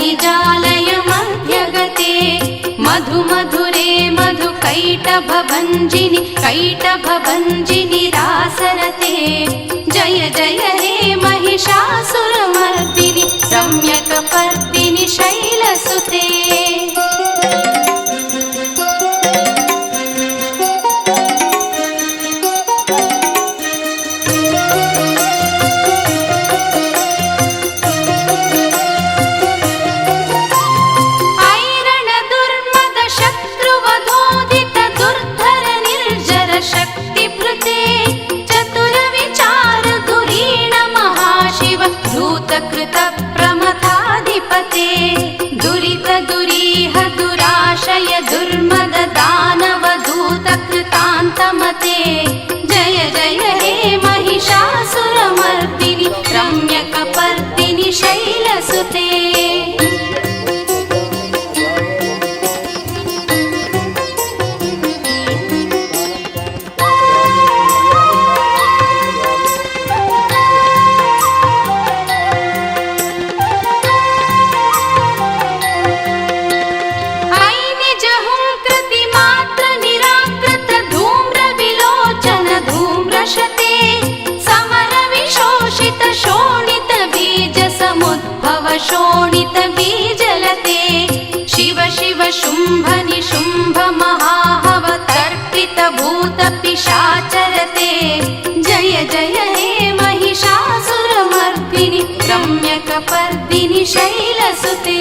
निजालय मध्यगते मधुमधुरे मधुकैटभञ्जिनि कैटभञ्जिनि रासरते जय जय हे महिषासुरमर्दिनि रम्यकपर्दिनि शैलसुते கையில சுத்தே शोणित पीजलते शिव शिव शुम्भनि शुम्भमहाहवतर्पितभूतपिशाचलते जय जय हे महिषासुरमर्दिनि रम्यकपर्दिनि शैलसुते।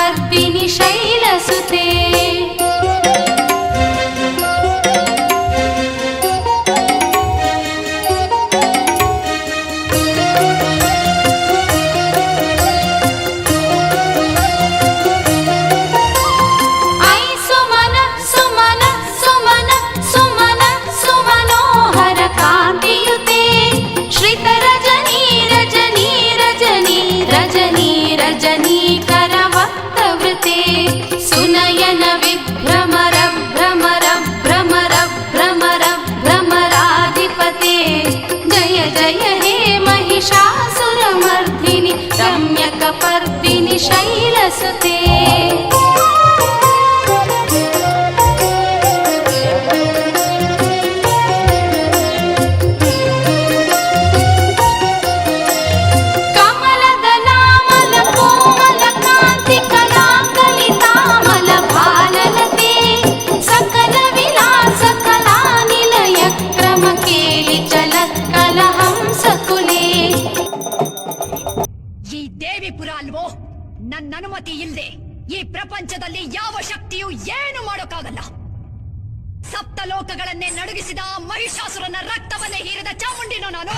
பர்ப்பினி சைல ಈ ಅಲ್ವೋ? ನನ್ನ ಅನುಮತಿ ಇಲ್ಲದೆ ಈ ಪ್ರಪಂಚದಲ್ಲಿ ಯಾವ ಶಕ್ತಿಯೂ ಏನು ಮಾಡೋಕ್ಕಾಗಲ್ಲ. ಸಪ್ತ ಲೋಕಗಳನ್ನೇ ನಡುಗಿಸಿದ ಮಹಿಷಾಸುರನ ರಕ್ತವನ್ನೇ ಹೀರಿದ ಚಾಮುಂಡಿನೋ ನಾನು?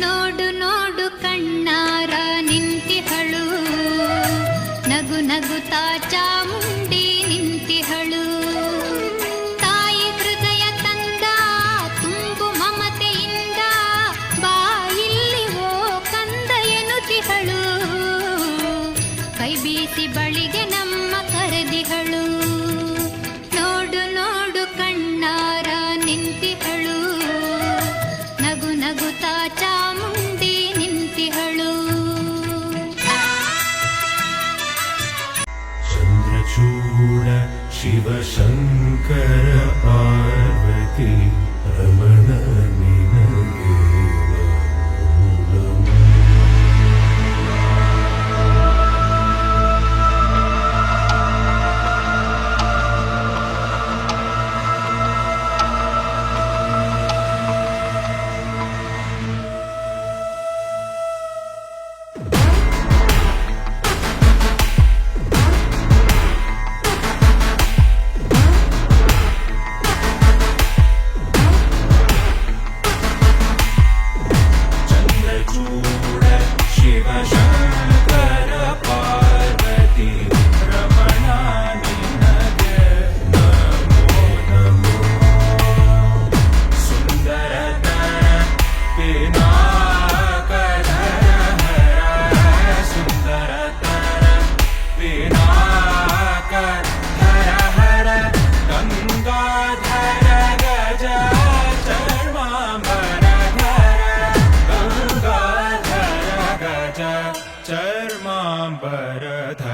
ನೋಡು ನೋಡು ಕಣ್ಣಾರ ನಿಂತಿಹಳು. ನಗು ನಗುತ್ತಾ ಚಾಮುಂಡಿ ಬೀಸಿ ಬಳಿಗೆ ನಮ್ಮ ಕರೆದಿಹಳು ನೋಡು ನೋಡು ಕಣ್ಣಾರ ನಿಂತಿಹಳು. ನಗು ನಗುತ್ತಾ ಚಾಮುಂಡಿ ನಿಂತಿಹಳು. ಚಂದ್ರಚೂಡ ಶಿವಶಂಕರ ಪಾರ್ವತಿ. ശരധ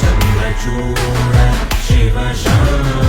ചന്ദ്രചൂട ശിവശങ്കര